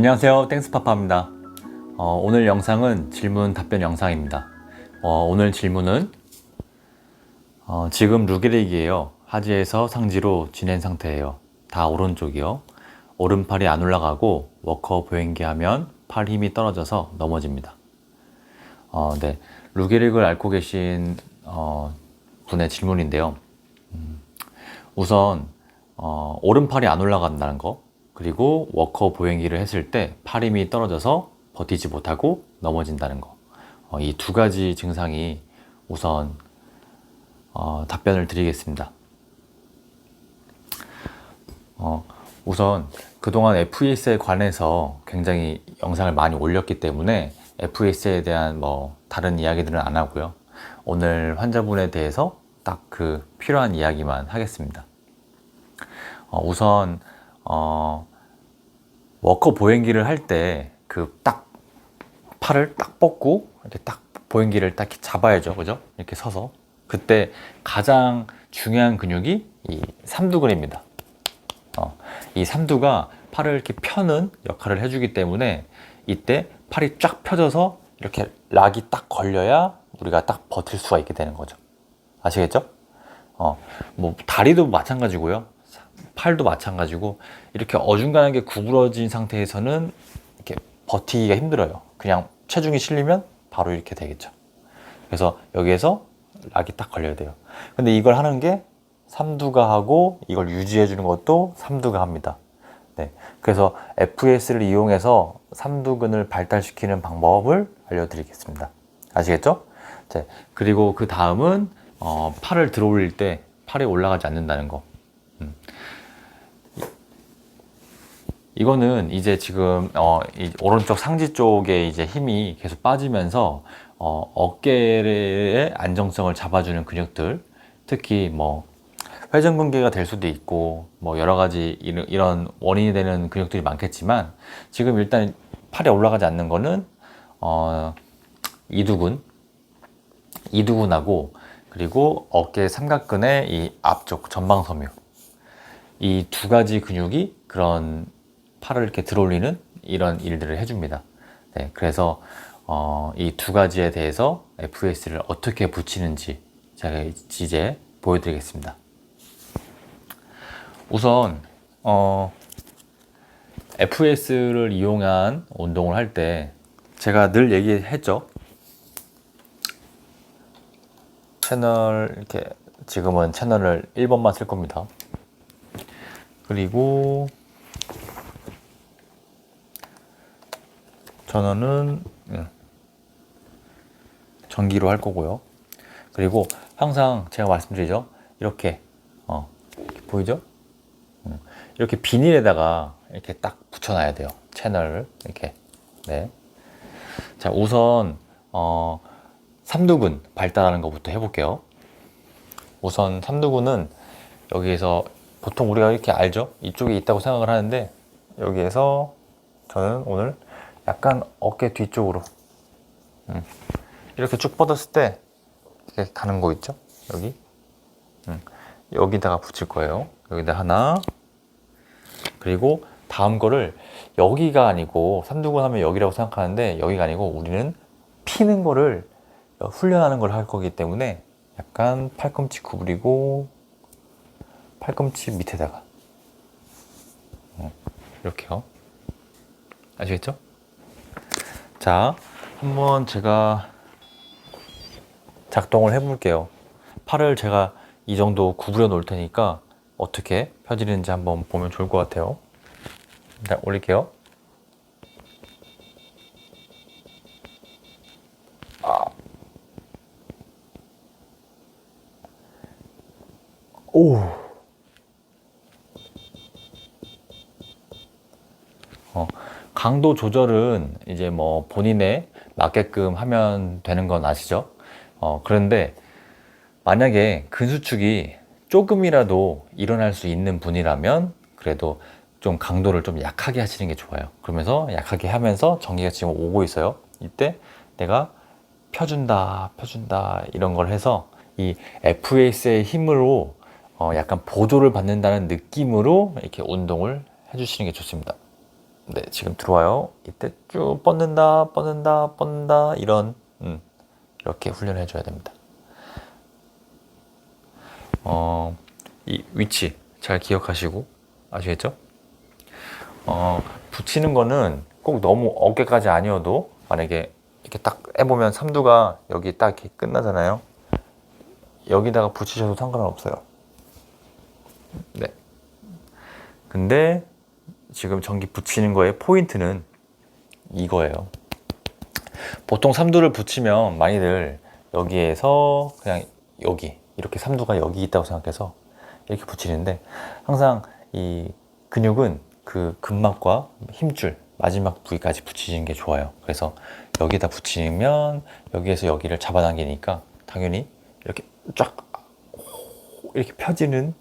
안녕하세요. 땡스파파입니다. 어, 오늘 영상은 질문 답변 영상입니다. 어, 오늘 질문은 어, 지금 루게릭이에요. 하지에서 상지로 지낸 상태예요. 다 오른쪽이요. 오른팔이 안 올라가고 워커 보행기 하면 팔 힘이 떨어져서 넘어집니다. 어, 네. 루게릭을 앓고 계신 어, 분의 질문인데요. 음, 우선 어, 오른팔이 안 올라간다는 거 그리고 워커 보행기를 했을 때 팔 힘이 떨어져서 버티지 못하고 넘어진다는 거. 어, 이 두 가지 증상이 우선 어, 답변을 드리겠습니다. 어, 우선 그동안 FES에 관해서 굉장히 영상을 많이 올렸기 때문에 FES에 대한 뭐 다른 이야기들은 안 하고요. 오늘 환자분에 대해서 딱 그 필요한 이야기만 하겠습니다. 어, 우선 어, 워커 보행기를 할 때 그 딱 팔을 딱 뻗고 이렇게 딱 보행기를 딱 잡아야죠, 그죠? 이렇게 서서 그때 가장 중요한 근육이 이 삼두근입니다. 어, 이 삼두가 팔을 이렇게 펴는 역할을 해주기 때문에 이때 팔이 쫙 펴져서 이렇게 락이 딱 걸려야 우리가 딱 버틸 수가 있게 되는 거죠. 아시겠죠? 어, 뭐 다리도 마찬가지고요. 팔도 마찬가지고 이렇게 어중간하게 구부러진 상태에서는 이렇게 버티기가 힘들어요. 그냥 체중이 실리면 바로 이렇게 되겠죠. 그래서 여기에서 락이 딱 걸려야 돼요. 근데 이걸 하는 게 삼두가 하고 이걸 유지해 주는 것도 삼두가 합니다. 네. 그래서 FS를 이용해서 삼두근을 발달시키는 방법을 알려드리겠습니다. 아시겠죠? 네. 그리고 그 다음은 어, 팔을 들어 올릴 때 팔이 올라가지 않는다는 거. 이거는 이제 지금 어, 이 오른쪽 상지 쪽에 이제 힘이 계속 빠지면서 어, 어깨의 안정성을 잡아주는 근육들, 특히 뭐 회전근개가 될 수도 있고 뭐 여러 가지 이런, 원인이 되는 근육들이 많겠지만 지금 일단 팔이 올라가지 않는 거는 어, 이두근, 이두근하고 그리고 어깨 삼각근의 이 앞쪽 전방섬유. 이 두 가지 근육이 그런 팔을 이렇게 들어올리는 이런 일들을 해줍니다. 네, 그래서 어, 이 두 가지에 대해서 FS를 어떻게 붙이는지 제가 이제 보여드리겠습니다. 우선 어, FS를 이용한 운동을 할 때 제가 늘 얘기했죠. 채널 이렇게 지금은 채널을 1번만 쓸 겁니다. 그리고 전원은 예, 전기로 할 거고요. 그리고 항상 제가 말씀드리죠. 이렇게 어, 이렇게 보이죠? 음, 이렇게 비닐에다가 이렇게 딱 붙여놔야 돼요. 채널을 이렇게. 네. 자 우선 어, 삼두근 발달하는 것부터 해볼게요. 우선 삼두근은 여기에서 보통 우리가 이렇게 알죠? 이쪽에 있다고 생각을 하는데 여기에서 저는 오늘 약간 어깨 뒤쪽으로 음. 이렇게 쭉 뻗었을 때 이렇게 가는 거 있죠? 여기 음. 여기다가 붙일 거예요. 여기다 하나 그리고 다음 거를 여기가 아니고 삼두근 하면 여기라고 생각하는데 여기가 아니고 우리는 피는 거를 훈련하는 걸 할 거기 때문에 약간 팔꿈치 구부리고 팔꿈치 밑에다가 음, 이렇게요. 아시겠죠? 자, 한번 제가 작동을 해볼게요. 팔을 제가 이 정도 구부려 놓을 테니까 어떻게 펴지는지 한번 보면 좋을 것 같아요. 일단 올릴게요. 아. 오. 어, 강도 조절은 이제 뭐 본인에 맞게끔 하면 되는 건 아시죠? 어, 그런데 만약에 근수축이 조금이라도 일어날 수 있는 분이라면 그래도 좀 강도를 좀 약하게 하시는 게 좋아요. 그러면서 약하게 하면서 전기가 지금 오고 있어요. 이때 내가 펴준다, 펴준다 이런 걸 해서 이 FS의 힘으로 어, 약간 보조를 받는다는 느낌으로 이렇게 운동을 해주시는 게 좋습니다. 네, 지금 들어와요. 이때 쭉 뻗는다, 뻗는다, 뻗는다 이런 음, 이렇게 훈련을 해줘야 됩니다. 어, 이 위치 잘 기억하시고 아시겠죠? 어, 붙이는 거는 꼭 너무 어깨까지 아니어도 만약에 이렇게 딱 해보면 삼두가 여기 딱 이렇게 끝나잖아요. 여기다가 붙이셔도 상관은 없어요. 네. 근데 지금 전기 붙이는 거의 포인트는 이거예요. 보통 삼두를 붙이면 많이들 여기에서 그냥 여기 이렇게 삼두가 여기 있다고 생각해서 이렇게 붙이는데 항상 이 근육은 그 근막과 힘줄 마지막 부위까지 붙이는 게 좋아요. 그래서 여기다 붙이면 여기에서 여기를 잡아당기니까 당연히 이렇게 쫙 이렇게 펴지는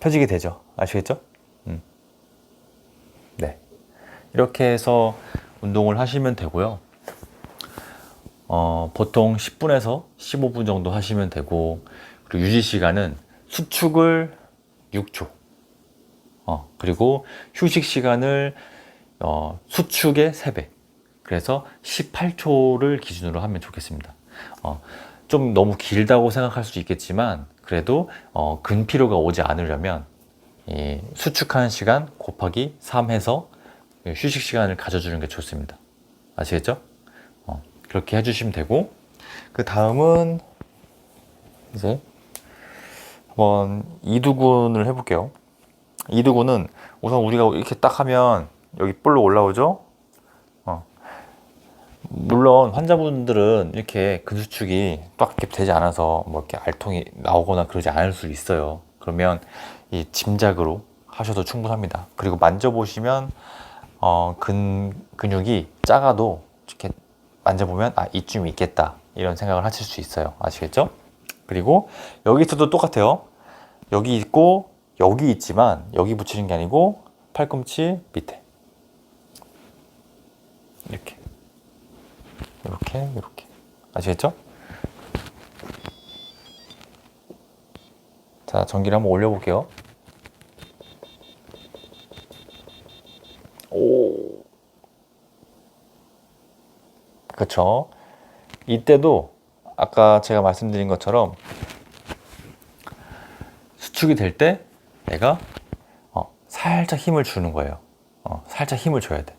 펴지게 되죠. 아시겠죠? 음. 네. 이렇게 해서 운동을 하시면 되고요. 어, 보통 10분에서 15분 정도 하시면 되고, 그리고 유지 시간은 수축을 6초. 어, 그리고 휴식 시간을 어, 수축의 3배. 그래서 18초를 기준으로 하면 좋겠습니다. 어, 좀 너무 길다고 생각할 수 있겠지만, 그래도 어, 근피로가 오지 않으려면 이 수축하는 시간 곱하기 3 해서 휴식 시간을 가져주는 게 좋습니다. 아시겠죠? 어, 그렇게 해주시면 되고 그 다음은 이제 한번 이두근을 해볼게요. 이두근은 우선 우리가 이렇게 딱 하면 여기 볼로 올라오죠? 어. 물론 환자분들은 이렇게 근수축이 딱 이렇게 되지 않아서 뭐 이렇게 알통이 나오거나 그러지 않을 수 있어요. 그러면 이 짐작으로 하셔도 충분합니다. 그리고 만져보시면 어, 근, 근육이 작아도 이렇게 만져보면 아 이쯤 있겠다 이런 생각을 하실 수 있어요. 아시겠죠? 그리고 여기서도 똑같아요. 여기 있고 여기 있지만 여기 붙이는 게 아니고 팔꿈치 밑에 이렇게 이렇게 이렇게 아시겠죠? 자 전기를 한번 올려볼게요. 그쵸. 이때도 아까 제가 말씀드린 것처럼 수축이 될 때 내가 어, 살짝 힘을 주는 거예요. 어, 살짝 힘을 줘야 돼.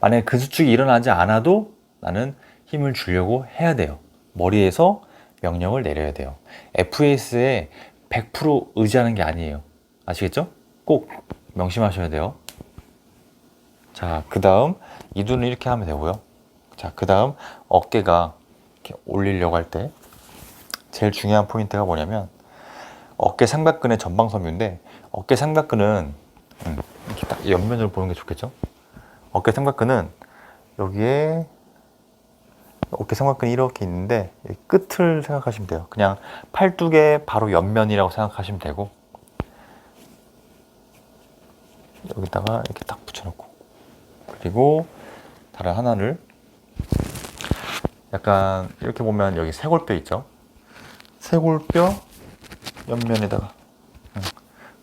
만약에 그 수축이 일어나지 않아도 나는 힘을 주려고 해야 돼요. 머리에서 명령을 내려야 돼요. FAS에 100% 의지하는 게 아니에요. 아시겠죠? 꼭 명심하셔야 돼요. 자, 그 다음 이두는 이렇게 하면 되고요. 자, 그 다음 어깨가 이렇게 올리려고 할 때 제일 중요한 포인트가 뭐냐면 어깨 삼각근의 전방섬유인데 어깨 삼각근은 음, 이렇게 딱 옆면으로 보는 게 좋겠죠? 어깨 삼각근은 여기에 어깨 삼각근이 이렇게 있는데 이 끝을 생각하시면 돼요. 그냥 팔뚝의 바로 옆면이라고 생각하시면 되고 여기다가 이렇게 딱 붙여놓고 그리고 다른 하나를 약간 이렇게 보면 여기 쇄골뼈 있죠? 쇄골뼈 옆면에다가 응.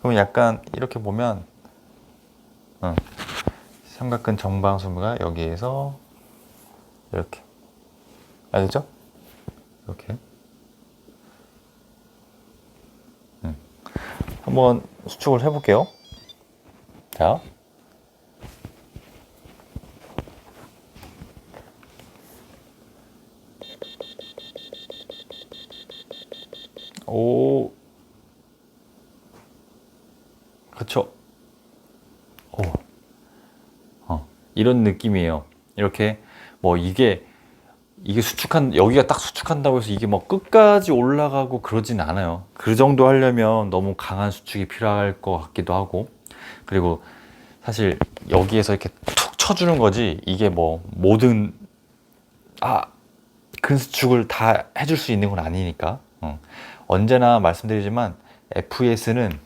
그럼 약간 이렇게 보면 응. 삼각근 정방수가 여기에서 이렇게 알겠죠? 이렇게 응. 한번 수축을 해볼게요. 자. 오. 그쵸. 오. 어, 이런 느낌이에요. 이렇게, 뭐, 이게, 이게 수축한, 여기가 딱 수축한다고 해서 이게 뭐 끝까지 올라가고 그러진 않아요. 그 정도 하려면 너무 강한 수축이 필요할 것 같기도 하고. 그리고 사실 여기에서 이렇게 툭 쳐주는 거지, 이게 뭐 모든, 아, 근수축을 다 해줄 수 있는 건 아니니까. 어. 언제나 말씀드리지만 FES는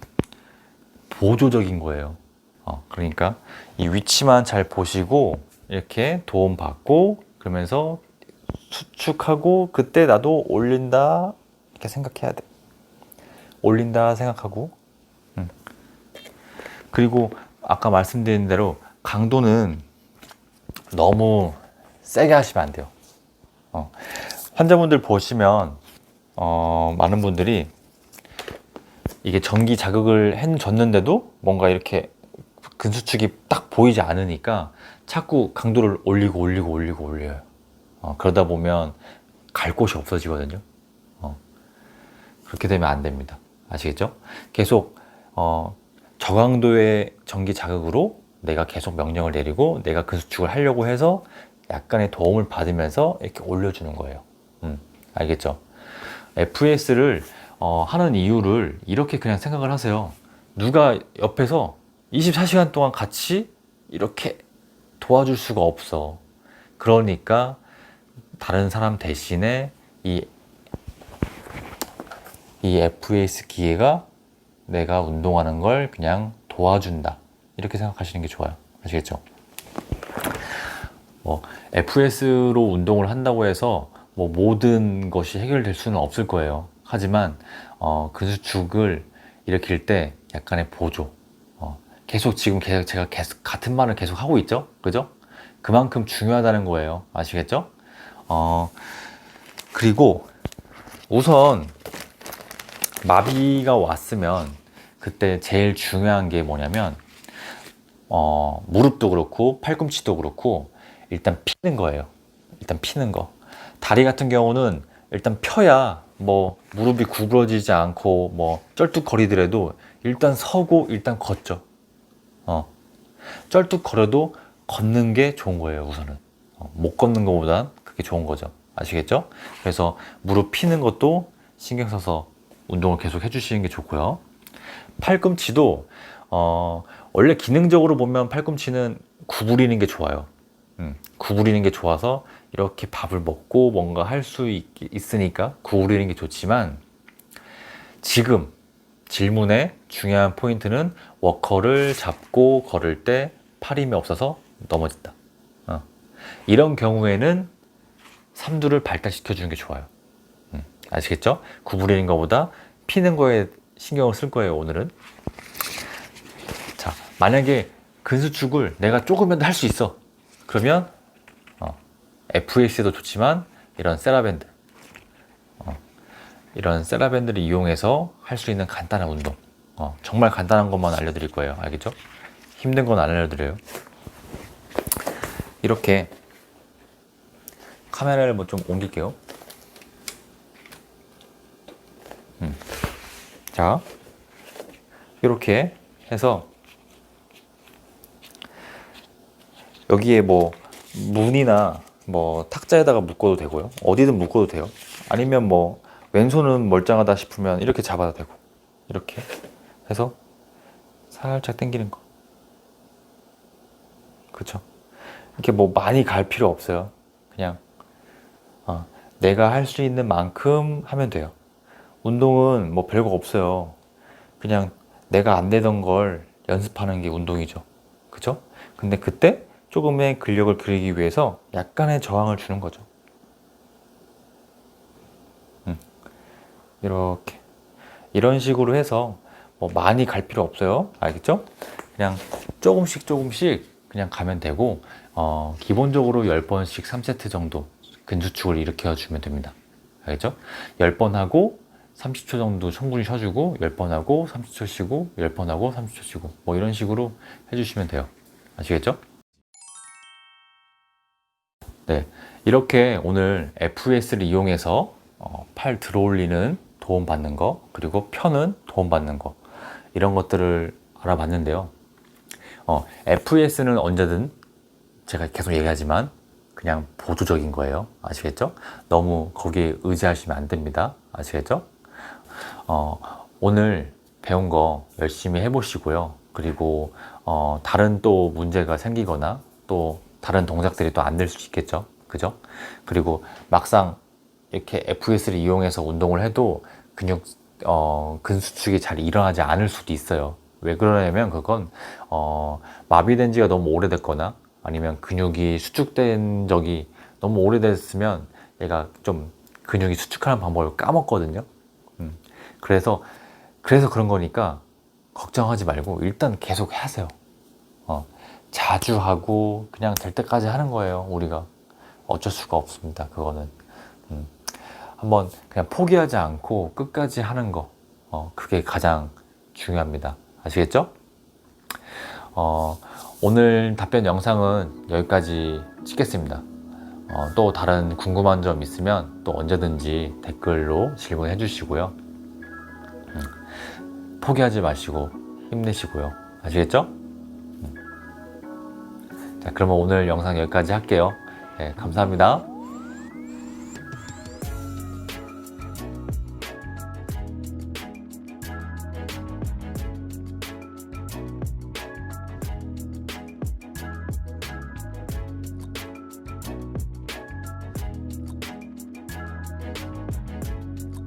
보조적인 거예요. 어, 그러니까 이 위치만 잘 보시고 이렇게 도움 받고 그러면서 수축하고 그때 나도 올린다 이렇게 생각해야 돼. 올린다 생각하고 음. 그리고 아까 말씀드린 대로 강도는 너무 세게 하시면 안 돼요. 어, 환자분들 보시면 어, 많은 분들이 이게 전기 자극을 해줬는데도 뭔가 이렇게 근수축이 딱 보이지 않으니까 자꾸 강도를 올리고 올리고 올리고 올려요. 어, 그러다 보면 갈 곳이 없어지거든요. 어, 그렇게 되면 안 됩니다. 아시겠죠? 계속 어, 저강도의 전기 자극으로 내가 계속 명령을 내리고 내가 근수축을 하려고 해서 약간의 도움을 받으면서 이렇게 올려주는 거예요. 음, 알겠죠? FS를 어, 하는 이유를 이렇게 그냥 생각을 하세요. 누가 옆에서 24시간 동안 같이 이렇게 도와줄 수가 없어. 그러니까 다른 사람 대신에 이, 이 FAS 기계가 내가 운동하는 걸 그냥 도와준다. 이렇게 생각하시는 게 좋아요. 아시겠죠? 뭐 FS로 운동을 한다고 해서 뭐 모든 것이 해결될 수는 없을 거예요. 하지만 어, 근수축을 일으킬 때 약간의 보조. 어, 계속 지금 계속 제가 계속 같은 말을 계속 하고 있죠, 그죠? 그만큼 중요하다는 거예요. 아시겠죠? 어, 그리고 우선 마비가 왔으면 그때 제일 중요한 게 뭐냐면 어, 무릎도 그렇고 팔꿈치도 그렇고 일단 피는 거예요. 일단 피는 거. 다리 같은 경우는 일단 펴야 뭐 무릎이 구부러지지 않고 뭐 쩔뚝거리더라도 일단 서고 일단 걷죠. 어. 쩔뚝거려도 걷는 게 좋은 거예요, 우선은. 어, 못 걷는 것보단 그게 좋은 거죠. 아시겠죠? 그래서 무릎 피는 것도 신경 써서 운동을 계속 해주시는 게 좋고요. 팔꿈치도 어, 원래 기능적으로 보면 팔꿈치는 구부리는 게 좋아요. 음, 구부리는 게 좋아서 이렇게 밥을 먹고 뭔가 할 수 있으니까 구부리는 게 좋지만 지금 질문의 중요한 포인트는 워커를 잡고 걸을 때 팔 힘이 없어서 넘어진다. 어. 이런 경우에는 삼두를 발달시켜 주는 게 좋아요. 음, 아시겠죠? 구부리는 것보다 피는 거에 신경을 쓸 거예요, 오늘은. 자, 만약에 근수축을 내가 조금이라도 할 수 있어. 그러면 어, FAC도 좋지만 이런 세라밴드 어, 이런 세라밴드를 이용해서 할 수 있는 간단한 운동 어, 정말 간단한 것만 알려드릴 거예요 알겠죠? 힘든 건 안 알려드려요 이렇게 카메라를 뭐 좀 옮길게요 음. 자 이렇게 해서 여기에 뭐 문이나 뭐 탁자에다가 묶어도 되고요. 어디든 묶어도 돼요. 아니면 뭐 왼손은 멀쩡하다 싶으면 이렇게 잡아도 되고 이렇게 해서 살짝 당기는 거. 그렇죠? 이렇게 뭐 많이 갈 필요 없어요. 그냥 어, 내가 할 수 있는 만큼 하면 돼요. 운동은 뭐 별거 없어요. 그냥 내가 안 되던 걸 연습하는 게 운동이죠. 그죠? 근데 그때 조금의 근력을 그리기 위해서 약간의 저항을 주는 거죠. 이렇게 이런 식으로 해서 뭐 많이 갈 필요 없어요. 알겠죠? 그냥 조금씩 조금씩 그냥 가면 되고 어, 기본적으로 10번씩 3세트 정도 근수축을 일으켜 주면 됩니다. 알겠죠? 10번 하고 30초 정도 충분히 쉬어주고 10번 하고 30초 쉬고 10번 하고 30초 쉬고 뭐 이런 식으로 해주시면 돼요. 아시겠죠? 네, 이렇게 오늘 FS를 이용해서 어, 팔 들어올리는 도움 받는 거 그리고 펴는 도움 받는 거 이런 것들을 알아봤는데요. 어, FS는 언제든 제가 계속 얘기하지만 그냥 보조적인 거예요. 아시겠죠? 너무 거기에 의지하시면 안 됩니다. 아시겠죠? 어, 오늘 배운 거 열심히 해보시고요. 그리고 어, 다른 또 문제가 생기거나 또 다른 동작들이 또 안 될 수 있겠죠. 그죠? 그리고 막상 이렇게 FS를 이용해서 운동을 해도 근육, 어, 근수축이 잘 일어나지 않을 수도 있어요. 왜 그러냐면 그건, 어, 마비된 지가 너무 오래됐거나 아니면 근육이 수축된 적이 너무 오래됐으면 얘가 좀 근육이 수축하는 방법을 까먹거든요. 음. 그래서, 그래서 그런 거니까 걱정하지 말고 일단 계속 하세요. 어. 자주 하고 그냥 될 때까지 하는 거예요. 우리가 어쩔 수가 없습니다. 그거는 음. 한번 그냥 포기하지 않고 끝까지 하는 거 어, 그게 가장 중요합니다. 아시겠죠? 어, 오늘 답변 영상은 여기까지 찍겠습니다. 어, 또 다른 궁금한 점 있으면 또 언제든지 댓글로 질문해 주시고요. 음, 포기하지 마시고 힘내시고요. 아시겠죠? 음. 자, 그러면 오늘 영상 여기까지 할게요. 네, 감사합니다.